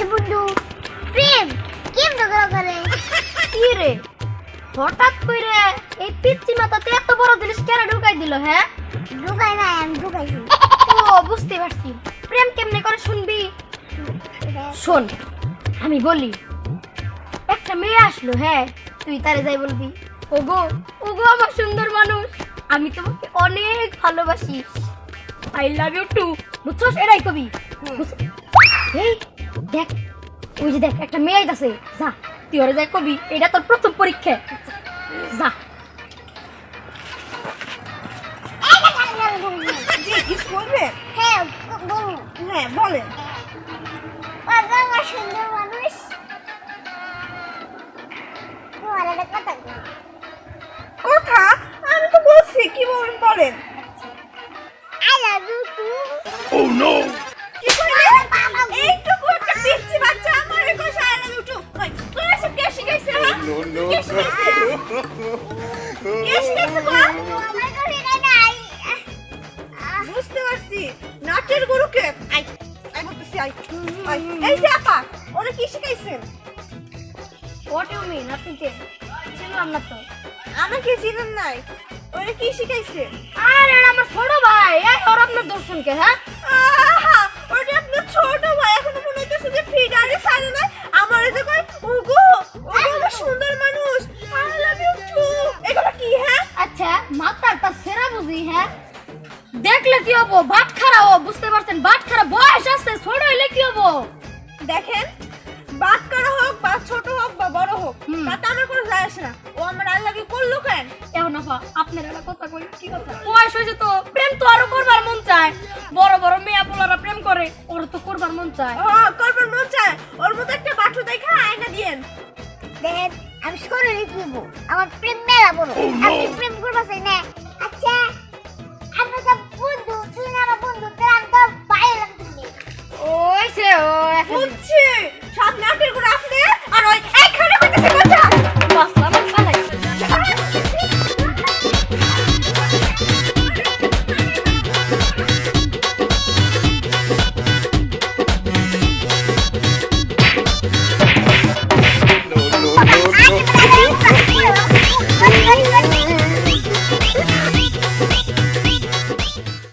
আচ্ছা বন্ধু। প্রেম কেম ঝগড়া করে? কি রে? হঠাৎ কইরে এই পিচ্চি মাথাতে এত বড় জিনিস কেন ঢুকাই দিল হ্যাঁ? ঢুকাই নাই আমি ঢুকাইছি। ও বুঝতে পারছি। প্রেম কেমনে করে শুনবি? শোন আমি বলি একটা মেয়ে আসলো হ্যাঁ? তুই তারে যাই বলবি ওগো ওগো আমার সুন্দর মানুষ আমি তোমাকে অনেক ভালোবাসি। আই লাভ ইউ টু বুঝছস? এরাই কবি। এই দেখ ওই যে দেখ একটা মেয়ে আইতাছে যা তুই ওরে যাই কবি এটা তোর প্রথম পরীক্ষা যা হ্যাঁ হ্যাঁ বলেন সুন্দর মানুষ কথা। আমি তো বলছি কি বলেন. কি কইলে এইটুকু বুঝতে পারছি। নাটের গুরুকে। আই আই বলতেছি আই আই। এই যে আপা ওরা কি শিখাইছেন হোয়াট ইউ মিন আপনি কে? চিনলাম না তো। আমাকে চিনেন নাই। ওরা কি শিখাইছে? আরে আমার ছোট ভাই। এই ওর আপনার দর্শনকে হ্যাঁ? মাথাটা সেরা বুঝি হ্যাঁ? দেখলে কি হব? বাট খারাপ বুঝতে পারছেন? বাট খারাপ বয়স আছে ছোট হইলে কি হব? দেখেন বাদ করা হোক বা ছোট হোক বা বড় হোক। তাতে আমার কোনো যায় আসে না। ও আমার ইউ করল কেন? এখন আপা আপনার একটা কথা কই কি কথা? বয়স হয়েছে তো প্রেম তো আরও করবার মন চায়। বড় বড় মেয়া পোলারা প্রেম করে ওর তো করবার মন চায়। হ্যাঁ করবার মন চায়। বলো oh, আপনি প্রেম করবা চাই না। আচ্ছা আমি তো বন্ধু তুই না আমার বন্ধু তোর আমি তো বাইরে লাগবে ওই সে ও বুঝছি।